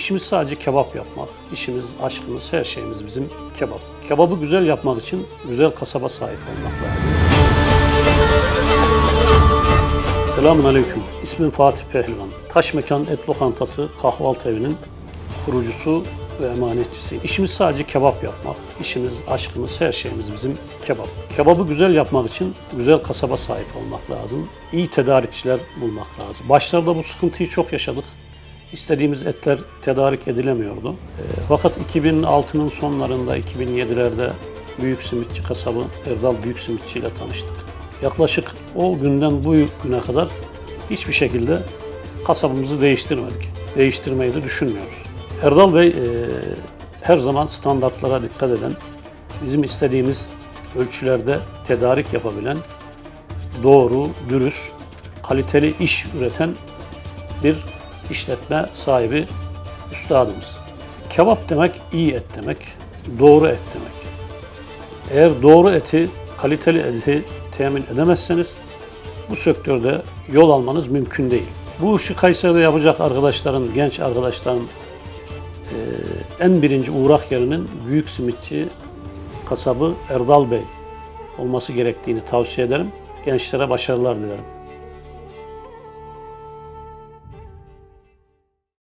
İşimiz sadece kebap yapmak. İşimiz, aşkımız, her şeyimiz bizim kebap. Kebabı güzel yapmak için güzel kasaba sahip olmak lazım. Selamun Aleyküm. İsmim Fatih Pehlivan. Taş Mekan Et Lokantası kahvaltı evinin kurucusu ve emanetçisi. İşimiz sadece kebap yapmak. İşimiz, aşkımız, her şeyimiz bizim kebap. Kebabı güzel yapmak için güzel kasaba sahip olmak lazım. İyi tedarikçiler bulmak lazım. Başlarda bu sıkıntıyı çok yaşadık. İstediğimiz etler tedarik edilemiyordu. E, fakat 2006'nın sonlarında, 2007'lerde Büyük Simitçi kasabı Erdal Büyük Simitçi ile tanıştık. Yaklaşık o günden bu güne kadar hiçbir şekilde kasabımızı değiştirmedik. Değiştirmeyi de düşünmüyoruz. Erdal Bey e, her zaman standartlara dikkat eden, bizim istediğimiz ölçülerde tedarik yapabilen, doğru, dürüst, kaliteli iş üreten bir işletme sahibi üstadımız. Kebap demek iyi et demek, doğru et demek. Eğer doğru eti, kaliteli eti temin edemezseniz bu sektörde yol almanız mümkün değil. Bu işi Kayseri'de yapacak arkadaşların, genç arkadaşların eee, en birinci uğrak yerinin büyük simitçi kasabı Erdal Bey olması gerektiğini tavsiye ederim. Gençlere başarılar dilerim.